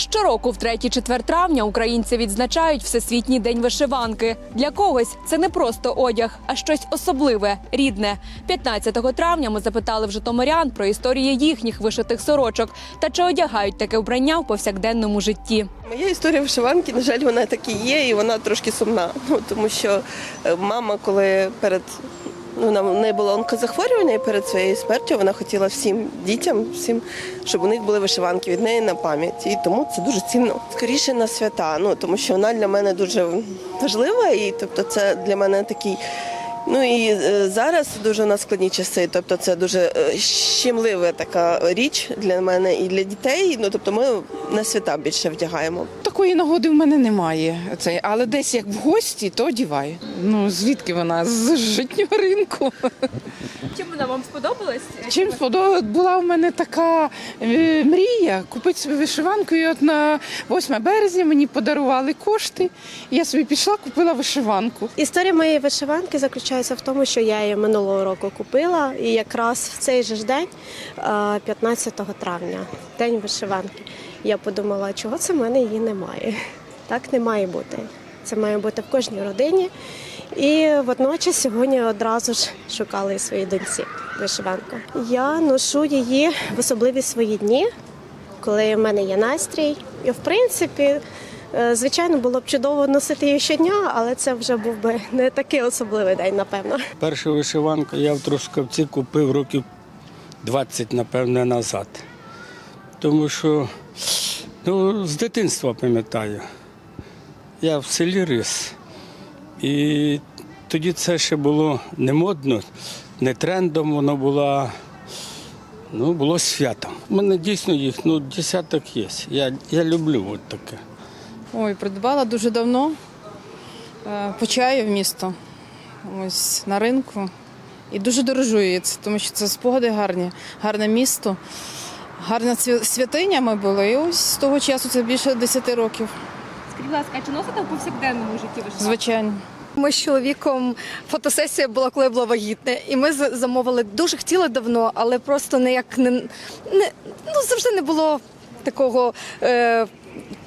Щороку, в 3-4 травня, українці відзначають Всесвітній день вишиванки. Для когось це не просто одяг, а щось особливе, рідне. 15 травня ми запитали в житомирян про історії їхніх вишитих сорочок та чи одягають таке вбрання в повсякденному житті. Моя історія вишиванки, на жаль, вона так і є, і вона трошки сумна. Ну тому що е, мама, коли перед вона в неї було онкозахворювання, і перед своєю смертю вона хотіла всім дітям, всім, щоб у них були вишиванки від неї на пам'ять. І тому це дуже цінно. Скоріше на свята. Ну тому що вона для мене дуже важлива, і тобто це для мене такий. Ну і е, зараз дуже у нас складні часи. Тобто, це дуже е, щемлива така річ для мене і для дітей. Ну тобто, ми на свята більше вдягаємо. Такої нагоди в мене немає. Це, але десь як в гості, то одіваю. Ну звідки вона? З житнього ринку. Чим вона вам сподобалась? Чим сподобалась, була в мене така е, мрія купити собі вишиванку. І от на 8 березня мені подарували кошти. І я собі пішла, купила вишиванку. Історія моєї вишиванки заключається в тому, що я її минулого року купила, і якраз в цей же ж день, е, 15 травня, день вишиванки. Я подумала, чого це в мене її немає. Так не має бути. Це має бути в кожній родині. І водночас сьогодні одразу ж шукали своїй доньці вишиванку. Я ношу її в особливі свої дні, коли в мене є настрій. І в принципі, е, звичайно, було б чудово носити її щодня, але це вже був би не такий особливий день, напевно. Першу вишиванку я в Трускавці купив років 20, напевне, назад. Тому що ну, з дитинства пам'ятаю. Я в селі рис. І тоді це ще було не модно, не трендом, воно було, ну, було святом. У мене дійсно їх ну, десяток є. Я, я люблю от таке. Ой, придбала дуже давно. Е, По чаю в місто. Ось на ринку. І дуже дорожую це, тому що це спогади гарні, гарне місто, гарна святиня ми були. І ось з того часу це більше 10 років, Скажіть, будь ласка, чи носите в повсякденному житті вишиванку? звичайно. Ми з чоловіком фотосесія була, коли я була вагітна, і ми з- замовили дуже хотіли давно, але просто ніяк не, не ну завжди не було такого е,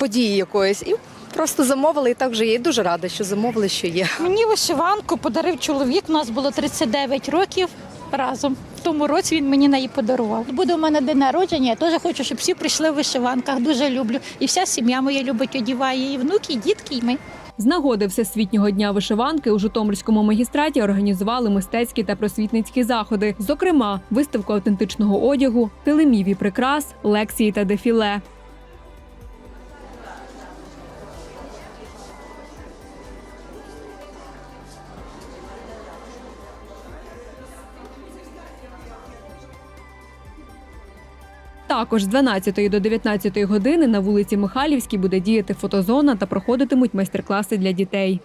події якоїсь. І просто замовили, і так вже є. І дуже рада, що замовили, що є. Мені вишиванку подарив чоловік. У нас було 39 років разом. В тому році він мені неї подарував. Буде у мене день народження. Я теж хочу, щоб всі прийшли в вишиванках. Дуже люблю. І вся сім'я моя любить, одіває і внуки, і дітки, і ми. З нагоди Всесвітнього дня вишиванки у Житомирському магістраті організували мистецькі та просвітницькі заходи, зокрема, виставку автентичного одягу, килимів і прикрас, лекції та дефіле. Також з 12 до 19 години на вулиці Михайлівській буде діяти фотозона та проходитимуть майстер-класи для дітей.